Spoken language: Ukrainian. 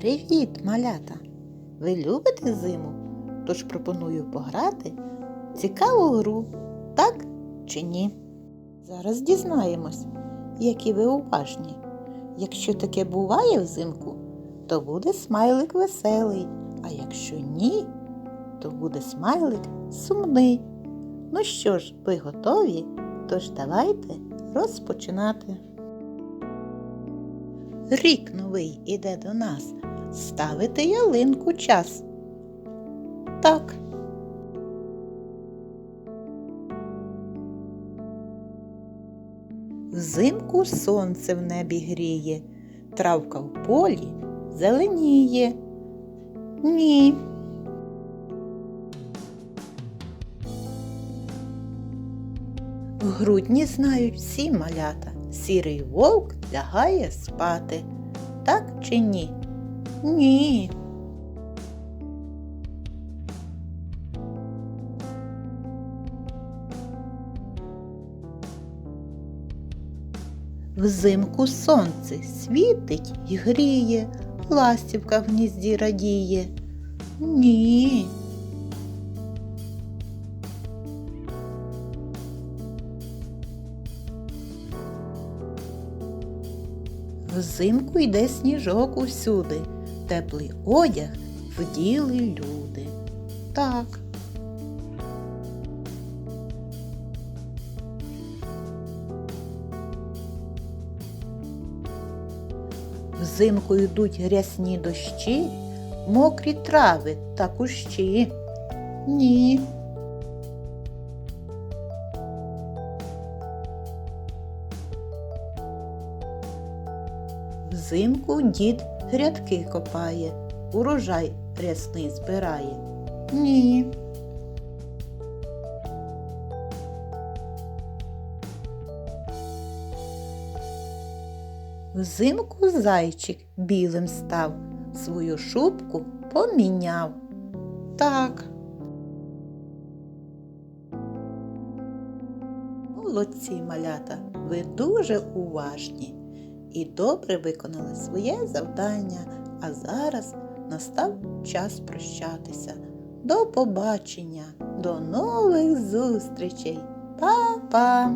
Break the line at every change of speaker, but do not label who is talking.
Привіт, малята! Ви любите зиму? Тож пропоную пограти цікаву гру, так чи ні? Зараз дізнаємось, які ви уважні. Якщо таке буває взимку, то буде смайлик веселий, а якщо ні, то буде смайлик сумний. Ну що ж, ви готові? Тож давайте розпочинати. Рік новий іде до нас. Ставити ялинку час. Так. Взимку сонце в небі гріє, травка в полі зеленіє. Ні. В грудні знають всі малята, сірий вовк лягає спати. Так чи ні? Ні. Взимку сонце світить і гріє, ластівка в гнізді радіє. Ні. Взимку йде сніжок усюди, теплий одяг вділи люди. Так. Взимку йдуть рясні дощі, мокрі трави та кущі. Ні. Взимку дід грядки копає, урожай рясний збирає. Ні. Взимку зайчик білим став, свою шубку поміняв. Так. Молодці малята, ви дуже уважні і добре виконали своє завдання, а зараз настав час прощатися. До побачення, до нових зустрічей. Па-па!